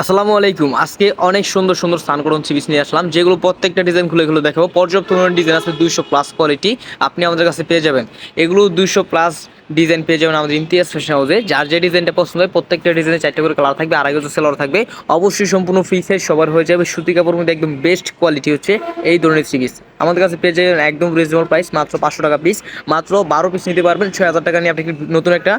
আসসালামু আলাইকুম। আজকে অনেক সুন্দর সুন্দর সানকরণ সিরিজ নিয়ে আসলাম, যেগুলো প্রত্যেকটা ডিজাইন খুলে খুলে দেখাবো পর্যাপ্ত ডিজাইন আছে দুইশো প্লাস কোয়ালিটি আপনি আমাদের কাছে পেয়ে যাবেন। এগুলো দুইশো প্লাস ডিজাইন পেয়ে যাবেন আমাদের ইমতিয়াজ ফ্যাশন হাউসে যার যে ডিজাইনটা পছন্দ হয়, প্রত্যেকটা ডিজাইনে চারটে করে কালার থাকবে আড়াই গজ সেলার থাকবে। অবশ্যই সম্পূর্ণ ফ্রি সাইজ সবার হয়ে যাবে। সুতি কাপড়ের মধ্যে একদম বেস্ট কোয়ালিটি হচ্ছে এই ধরনের সিরিজ আমাদের কাছে পেয়ে যাবেন একদম রিজনেবল প্রাইস মাত্র পাঁচশো টাকা পিস মাত্র বারো পিস নিতে পারবেন, ছয় হাজার টাকা নিয়ে আপনি নতুন একটা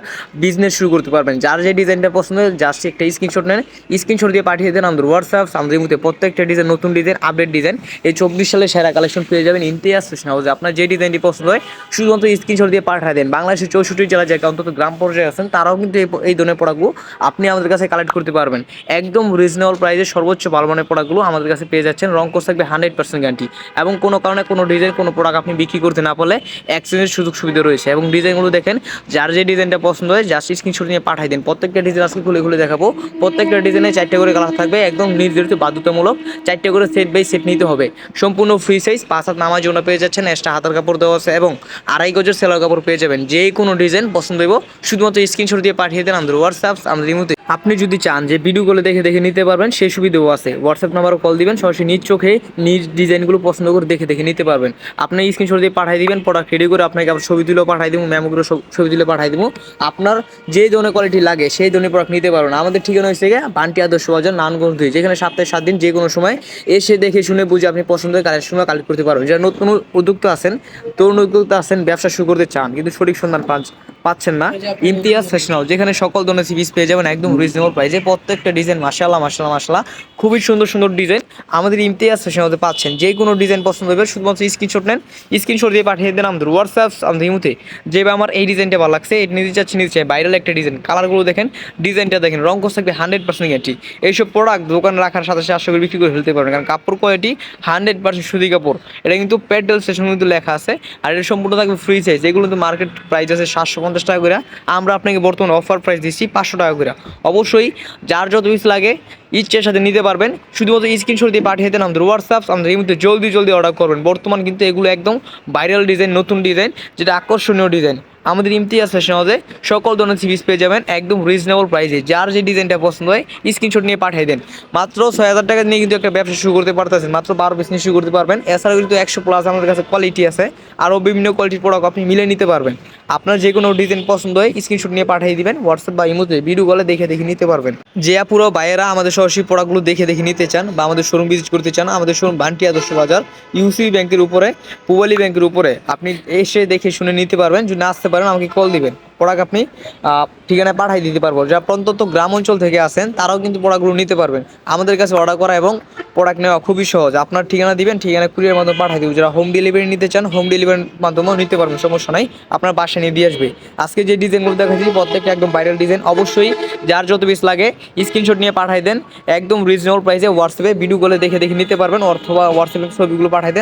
বিজনেস শুরু করতে পারবেন। যার যে ডিজাইনটা পছন্দ হয় জাস্ট একটা স্ক্রিনশট নেন। স্ক্রিনশট দিয়ে পাঠিয়ে দেন আমাদের হোয়াটসঅ্যাপ আমাদের মধ্যে প্রত্যেকটা ডিজাইন নতুন ডিজাইন আপডেট ডিজাইন এই চব্বিশ সালে সেরা কালেকশন পেয়ে যাবেন ইমতিয়াজ ফ্যাশন হাউসে আপনার যে ডিজাইনটি পছন্দ হয়, শুধুমাত্র স্ক্রিনশট দিয়ে পাঠিয়ে দেন। বাংলাদেশের চৌষট্টি জেলা জায়গা অন্তত গ্রাম পর্যায়ে আছেন, তারাও কিন্তু এই ধরনের প্রোডাক্টগুলো আপনি আমাদের কাছে কালেক্ট করতে পারবেন। একদম রিজনেবল প্রাইসে সর্বোচ্চ মানের প্রোডাক্টগুলো আমাদের কাছে পেয়ে যাচ্ছেন। রং কোর্স থাকবে হান্ড্রেড পার্সেন্ট গ্যারান্টি এবং কোনো কারণে কোনো ডিজাইন কোনো প্রোডাক্ট আপনি বিক্রি করতে না পারলে এক্সচেঞ্জের সুযোগ সুবিধা রয়েছে এবং ডিজাইনগুলো দেখেন, যার যে ডিজাইনটা পছন্দ হয় জাস্ট স্ক্রিনশট নিয়ে পাঠিয়ে দিন। প্রত্যেকটা ডিজাইন আজকে খুলে খুলে দেখাবো। প্রত্যেকটা ডিজাইনে চারটে করে কালার থাকবে, একদম নির্ধারিত বাধ্যতামূলক। চারটে করে সেট বাই সেট নিতে হবে। সম্পূর্ণ ফ্রি সাইজ পাঁচ হাত নামার জন্য পেয়ে যাচ্ছেন এক্সট্রা হাতার কাপড় দেওয়া আছে এবং আড়াই গজের সেলার কাপড় পেয়ে যাবেন। যে কোনো ডিজাইন পছন্দ হইব। শুধুমাত্র স্ক্রিনশট দিয়ে পাঠিয়ে দেন আমাদের হোয়াটসঅ্যাপ আমাদের ইমুতে আপনি যদি চান যে ভিডিওগুলো দেখে দেখে নিতে পারবেন, সেই সুবিধাও আছে। হোয়াটসঅ্যাপ নাম্বারও কল দিবেন, সরাসরি নিজ চোখে নিজ ডিজাইনগুলো পছন্দ করে দেখে দেখে নিতে পারবেন। আপনি স্ক্রিনশট দিয়ে পাঠিয়ে দিবেন প্রোডাক্ট রেডি করে আপনাকে আবার ছবি দিলেও পাঠিয়ে দেবো ম্যামগুলো ছবি দিলে পাঠিয়ে দেবো। আপনার যে ধরনের কোয়ালিটি লাগে, সেই ধরনের প্রোডাক্ট নিতে পারবেন। আমাদের ঠিকানা হচ্ছে গিয়ে বান্টি আদর্শ বাজার, নানগঞ্জ দুই, যেখানে সপ্তাহে সাত দিন যে কোনো সময় এসে দেখে শুনে বুঝে আপনি পছন্দের কালেকশন কালেক্ট করতে পারবেন। যারা নতুন উদ্যোক্তা আছেন, তরুণ উদ্যোক্তা আছেন, ব্যবসা শুরু করতে চান, কিন্তু সঠিক সন্ধান পান পাচ্ছেন না। ইমতিয়াজ ফ্যাশন হাউস যেখানে সকল ধরনের সিরিজ পেয়ে যাবেন একদম রিজনেবল প্রাইসে প্রত্যেকটা ডিজাইন মাসাল্লাহ মাসাল্লাহ মাসাল্লাহ খুবই সুন্দর সুন্দর ডিজাইন আমাদের ইমতিয়াজ ফ্যাশন হাউসে পাচ্ছেন। যে কোনো ডিজাইন পছন্দ হবে শুধুমাত্র স্ক্রিনশট নেন। স্ক্রিনশট দিয়ে পাঠিয়ে দেন আমাদের হোয়াটসঅ্যাপ আমাদের ইমুতে। যে আমার এই ডিজাইনটা ভালো লাগছে, এটা নিতে চাচ্ছি, নিতে চাই। বাইরের একটা ডিজাইন কালারগুলো দেখেন ডিজাইনটা দেখেন, রং কোর্স থাকবে হান্ড্রেড পার্সেন্ট গ্যারান্টি এইসব প্রোডাক্ট দোকানে রাখার সাথে সাথে আশা করি বিক্রি করে ফেলতে পারবেন। কারণ কাপড় কোয়ালিটি হান্ড্রেড পার্সেন্ট সুতি কাপড়। এটা কিন্তু পেট্রোল স্টেশন কিন্তু লেখা আছে। আর এটা সম্পূর্ণ থাকবে ফ্রি সাইজ এগুলো কিন্তু মার্কেট প্রাইস আছে সাতশো পঞ্চাশ টাকা করে। আমরা আপনাকে বর্তমানে অফার প্রাইস দিচ্ছি পাঁচশো টাকা করে। অবশ্যই যার যত পিস লাগে ইচ্ছের সাথে নিতে পারবেন। শুধুমাত্র স্ক্রিনশট দিয়ে পাঠিয়ে দেন আমাদের হোয়াটসঅ্যাপস আমাদের এই মধ্যে জলদি জলদি অর্ডার করবেন। বর্তমান কিন্তু এগুলো একদম ভাইরাল ডিজাইন নতুন ডিজাইন যেটা আকর্ষণীয় ডিজাইন আমাদের ইমতিয়াজ ফ্যাশন হাউসে সকল ধরনের সিরিজ পেয়ে যাবেন, একদম রিজনেবল প্রাইসে যার যে ডিজাইনটা পছন্দ হয় স্ক্রিনশট নিয়ে পাঠিয়ে দেন। মাত্র ছয় হাজার টাকা নিয়ে কিন্তু একটা ব্যবসা শুরু করতে পারতেছেন, মাত্র বারো পিস নিয়ে শুরু করতে পারবেন। এছাড়াও কিন্তু একশো প্লাস আমাদের কাছে কোয়ালিটি আছে, আরও বিভিন্ন কোয়ালিটির প্রোডাক্ট আপনি মিলে নিতে পারবেন। আপনার যে কোনো ডিজাইন পছন্দ হয় স্ক্রিনশট নিয়ে পাঠিয়ে দিবেন হোয়াটসঅ্যাপ বা ইমোতে ভিডিও কলে দেখে দেখে নিতে পারবেন। যে পুরো বাইরা আমাদের সরাসরি প্রোডাক্টগুলো দেখে দেখে নিতে চান বা আমাদের শোরুম ভিজিট করতে চান, আমাদের শোরুম বান্টি আদর্শ বাজার ইউসি ব্যাংকের উপরে, পুবালি ব্যাংকের উপরে, আপনি এসে দেখে শুনে নিতে পারবেন, যদি না আসতে পারেন, আমাকে কল দিবেন। প্রোডাক্ট আপনি ঠিকানায় পাঠিয়ে দিতে পারব। যারা প্রত্যন্ত গ্রাম অঞ্চল থেকে আসেন তারাও কিন্তু প্রোডাক্টগুলো নিতে পারবেন। আমাদের কাছে অর্ডার করা এবং প্রোডাক্ট নেওয়া খুবই সহজ। আপনার ঠিকানা দিবেন ঠিকানা কুরিয়ার মাধ্যমে পাঠিয়ে দিব। যারা হোম ডেলিভারি নিতে চান হোম ডেলিভারির মাধ্যমেও নিতে পারবেন, সমস্যা নাই। আপনার বাসায় নিয়ে দিয়ে আসবে। আজকে যে ডিজাইনগুলো দেখাচ্ছি, প্রত্যেকটা একদম ভাইরাল ডিজাইন অবশ্যই যার যত পিস লাগে স্ক্রিনশট নিয়ে পাঠিয়ে দেন। একদম রিজনেবল প্রাইসে হোয়াটসঅ্যাপে ভিডিও কলে দেখে দেখে নিতে পারবেন, অথবা হোয়াটসঅ্যাপে ছবিগুলো পাঠিয়ে দেন।